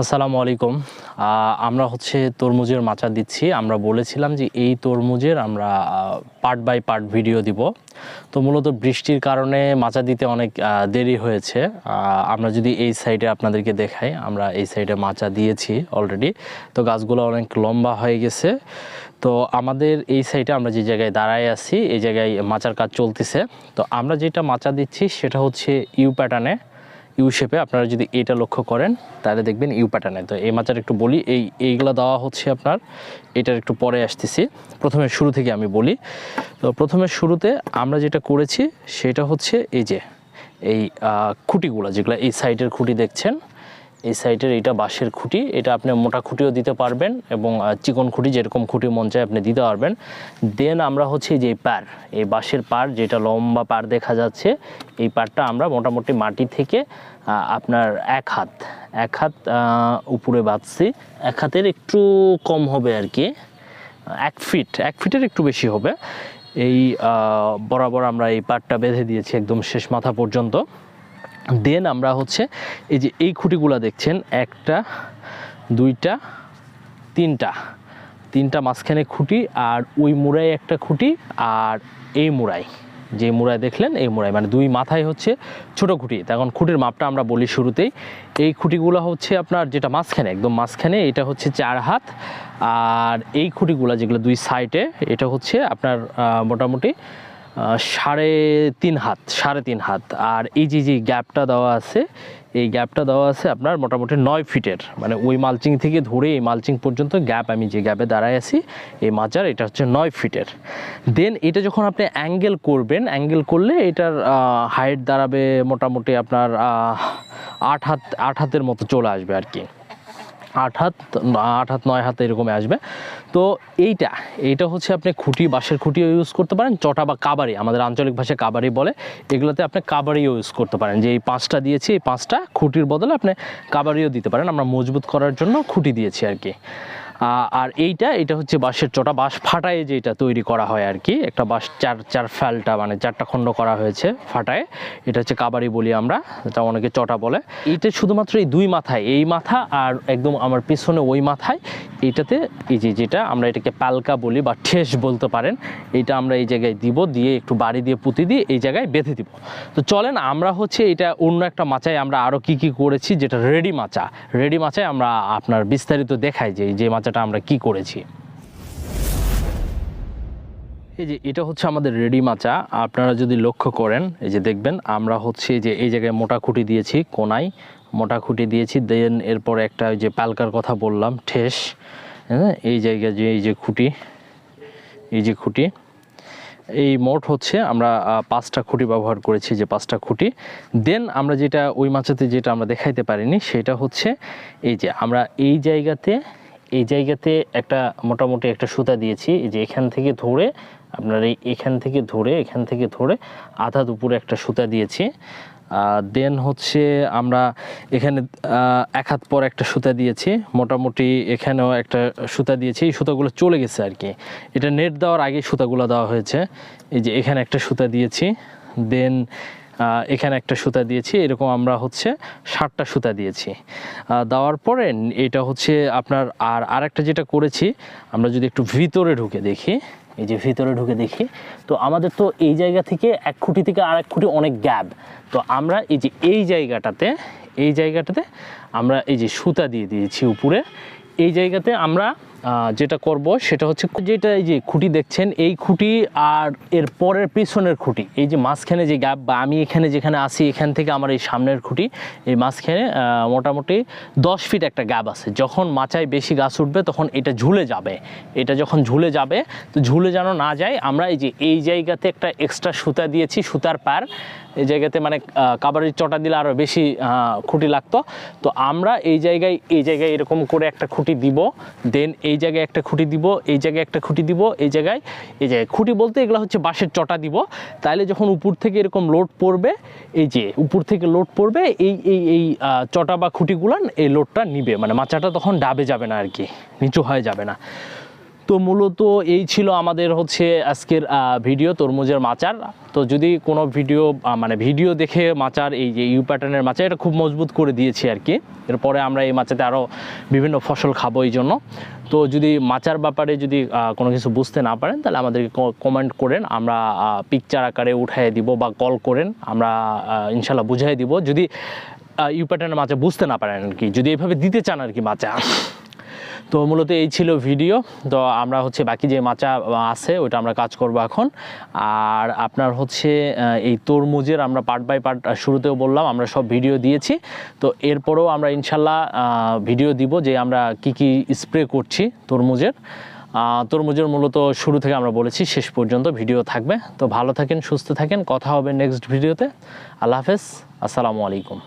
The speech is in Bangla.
আসসালামু আলাইকুম। আমরা হচ্ছে তরমুজের মাচা দিচ্ছি। আমরা বলেছিলাম যে এই তরমুজের আমরা পার্ট বাই পার্ট ভিডিও দিব। তো মূলত বৃষ্টির কারণে মাচা দিতে অনেক দেরি হয়েছে। আমরা যদি এই সাইডে আপনাদেরকে দেখাই, আমরা এই সাইডে মাচা দিয়েছি অলরেডি তো গাছগুলো অনেক লম্বা হয়ে গেছে। তো আমাদের এই সাইডে আমরা যে জায়গায় দাঁড়ায় আছি, এই জায়গায় মাচার কাজ চলতেছে। তো আমরা যেটা মাচা দিচ্ছি, সেটা হচ্ছে ইউ প্যাটার্নে ইউ শেপে আপনারা যদি এটা লক্ষ্য করেন, তাহলে দেখবেন ইউ প্যাটার্নে তো এই মাথার একটু বলি, এই, এইগুলো দেওয়া হচ্ছে আপনার, এটার একটু পরে আসতেছি। প্রথমে শুরু থেকে আমি বলি। তো প্রথমে শুরুতে আমরা যেটা করেছি, সেটা হচ্ছে এই যে, এই খুঁটিগুলো, যেগুলো এই সাইডের খুঁটি দেখছেন এই সাইডের এইটা বাঁশের খুঁটি, এটা আপনি মোটা খুঁটিও দিতে পারবেন এবং চিকন খুঁটি যেরকম খুঁটি মন চায় আপনি দিতে পারবেন। দেন আমরা হচ্ছে যে পার এই বাঁশের পার যেটা লম্বা পার দেখা যাচ্ছে, এই পারটা আমরা মোটামুটি মাটি থেকে আপনার এক হাত এক হাত উপরে বাঁধছি। এক হাতের একটু কম হবে আর কি, এক ফিট, এক ফিটের একটু বেশি হবে। এই বরাবর আমরা এই পাটটা বেঁধে দিয়েছি একদম শেষ মাথা পর্যন্ত। দেন আমরা হচ্ছে এই যে এই খুঁটিগুলো দেখছেন, একটা, দুইটা, তিনটা। তিনটা মাঝখানে খুঁটি আর ওই মুড়ায় একটা খুঁটি আর এই মুড়াই যে মুড়ায় দেখলেন এই মুড়াই মানে দুই মাথায় হচ্ছে ছোট খুঁটি। তখন খুঁটির মাপটা আমরা বলি শুরুতেই। এই খুঁটিগুলো হচ্ছে আপনার যেটা মাঝখানে, একদম মাঝখানে, এটা হচ্ছে চার হাত। আর এই খুঁটিগুলো যেগুলো দুই সাইডে, এটা হচ্ছে আপনার মোটামুটি সাড়ে তিন হাত, সাড়ে তিন হাত। আর এই যে যে গ্যাপটা দেওয়া আছে, এই গ্যাপটা দেওয়া আছে আপনার মোটামুটি নয় ফিটের। মানে ওই মালচিং থেকে ধরে এই মালচিং পর্যন্ত গ্যাপ আমি যে গ্যাপে দাঁড়ায় আছি, এই মাচার এটা হচ্ছে নয় ফিটের। দেন এটা যখন আপনি অ্যাঙ্গেল করবেন, অ্যাঙ্গেল করলে এটার হাইট দাঁড়াবে মোটামুটি আপনার আট হাত, আট হাতের মতো চলে আসবে আর কি। আট হাত আট হাত, নয় হাত এরকম আসবে। তো এইটা এইটা হচ্ছে আপনি খুঁটি, বাঁশের খুঁটিও ইউজ করতে পারেন, চটা বা কাবারি, আমাদের আঞ্চলিক ভাষায় কাবারি বলে, এগুলোতে আপনি কাবারিও ইউজ করতে পারেন। যে এই পাঁচটা দিয়েছি, এই পাঁচটা খুঁটির বদলে আপনি কাবারিও দিতে পারেন। আমরা মজবুত করার জন্য খুঁটি দিয়েছি আর কি। আর এইটা, এটা হচ্ছে বাঁশের চটা। বাঁশ ফাটায় যেটা তৈরি করা হয় আর কি। একটা বাঁশ চার চার ফ্যালটা মানে চারটা খণ্ড করা হয়েছে ফাটায়। এটা হচ্ছে কাবারি বলি আমরা এটা অনেকে চটা বলে। এইটা শুধুমাত্র এই দুই মাথায়, এই মাথা আর একদম আমার পিছনে ওই মাথায়। এইটাতে এই যে যেটা, আমরা এটাকে পালকা বলি বা ঠেস বলতে পারেন। এটা আমরা এই জায়গায় দিব, দিয়ে একটু বাড়ি দিয়ে পুঁতি দিয়ে এই জায়গায় বেঁধে দিব। তো চলেন, আমরা হচ্ছে এটা অন্য একটা মাচায় আমরা আরও কি কি করেছি, যেটা রেডি মাচা। রেডি মাচায় আমরা আপনার বিস্তারিত দেখাই যে যে মাচাটা আমরা কি করেছি? এই যে এটা হচ্ছে আমাদের রেডি মাচা, আপনারা যদি লক্ষ্য করেন, এই যে দেখবেন, আমরা হচ্ছে যে এই জায়গায় মোটা খুঁটি দিয়েছি, কোনায় মোটা খুঁটি দিয়েছি, দেন এরপর একটা যে পালকার কথা বললাম, ঠেস হ্যাঁ এই জায়গায় যে, এই যে খুঁটি, এই যে খুঁটি, এই মোট হচ্ছে আমরা পাঁচটা খুঁটি ব্যবহার করেছি, যে পাঁচটা খুঁটি। দেন আমরা যেটা, ওই মাচাতে যেটা আমরা দেখাইতে পারিনি, সেটা হচ্ছে এই যে আমরা এই জায়গাতে এই জায়গাতে একটা মোটামুটি একটা সুতা দিয়েছি। যে এখান থেকে ধরে, আপনার এই এখান থেকে ধরে, এখান থেকে ধরে আধা দুপুরে একটা সুতা দিয়েছি। দেন হচ্ছে আমরা এখানে এক হাত পর একটা সুতা দিয়েছি। মোটামুটি এখানেও একটা সুতা দিয়েছি। এই সুতাগুলো চলে গেছে আর কি। এটা নেট দেওয়ার আগে সুতাগুলো দেওয়া হয়েছে। এই যে এখানে একটা সুতা দিয়েছি। দেন এখানে একটা সুতা দিয়েছি, এরকম আমরা হচ্ছে ষাটটা সুতা দিয়েছি। দেওয়ার পরে এটা হচ্ছে আপনার, আর আরেকটা যেটা করেছি, আমরা যদি একটু ভিতরে ঢুকে দেখি, এই যে ভিতরে ঢুকে দেখি, তো আমাদের তো এই জায়গা থেকে এক খুঁটি থেকে আর এক খুঁটি অনেক গ্যাপ। তো আমরা এই যে এই জায়গাটাতে এই জায়গাটাতে আমরা এই যে সুতা দিয়ে দিয়েছি উপরে, এই জায়গাতে আমরা যেটা করব সেটা হচ্ছে যেটা এই যে খুঁটি দেখছেন, এই খুঁটি আর এর পরের পিছনের খুঁটি, এই যে মাঝখানে যে গ্যাপ বা আমি এখানে যেখানে আসি এখান থেকে আমার এই সামনের খুঁটি, এই মাঝখানে মোটামুটি দশ ফিট একটা গ্যাপ আছে। যখন মাচায় বেশি গাছ উঠবে, তখন এটা ঝুলে যাবে। এটা যখন ঝুলে যাবে, তো ঝুলে যেন না যায়, আমরা এই যে এই জায়গাতে একটা এক্সট্রা সুতা দিয়েছি, সুতার পার এই জায়গাতে মানে কাবারির চটা দিলে আরও বেশি খুঁটি লাগতো। তো আমরা এই জায়গায় এই জায়গায় এরকম করে একটা খুঁটি দিব, দেন এই জায়গায় একটা খুঁটি দিব, এই জায়গায় একটা খুঁটি দিব, এই জায়গায় এই জায়গায় খুঁটি বলতে এগুলো হচ্ছে বাঁশের চটা দিব। তাহলে যখন উপর থেকে এরকম লোড পড়বে, এই যে উপর থেকে লোড পড়বে, এই এই এই চটা বা খুঁটিগুলান এই লোডটা নিবে। মানে মাচাটা তখন ডাবে যাবে না আর কি, নিচু হয়ে যাবে না। তো মূলত এই ছিল আমাদের হচ্ছে আজকের ভিডিও তরমুজের মাচার। তো যদি কোনো ভিডিও মানে ভিডিও দেখে মাচার, এই যে ইউ প্যাটার্নের মাচা, এটা খুব মজবুত করে দিয়েছি আর কি। এরপরে আমরা এই মাচাতে আরও বিভিন্ন ফসল খাব এই জন্য। তো যদি মাচার ব্যাপারে যদি কোনো কিছু বুঝতে না পারেন, তাহলে আমাদেরকে কমেন্ট করেন। আমরা পিকচার আকারে উঠাই দিব বা কল করেন। আমরা ইনশাল্লাহ বুঝাই দিব। যদি ইউ প্যাটার্নের মাচা বুঝতে না পারেন আর কি, যদি এইভাবে দিতে চান আর কি মাচা। তো মূলত এই ছিল ভিডিও। তো আমরা হচ্ছে বাকি যে মাচা আছে ওটা আমরা কাজ করব এখন। আর আপনার হচ্ছে এই তরমুজের আমরা পার্ট বাই পার্ট শুরুতেও বললাম, আমরা সব ভিডিও দিয়েছি। তো এরপরেও আমরা ইনশাল্লাহ ভিডিও দিব যে আমরা কি কি স্প্রে করছি তরমুজের। তরমুজের মূলত শুরু থেকে আমরা বলেছি, শেষ পর্যন্ত ভিডিও থাকবে। তো ভালো থাকেন, সুস্থ থাকেন। কথা হবে নেক্সট ভিডিওতে আল্লাহ হাফেজ। আসসালামু আলাইকুম।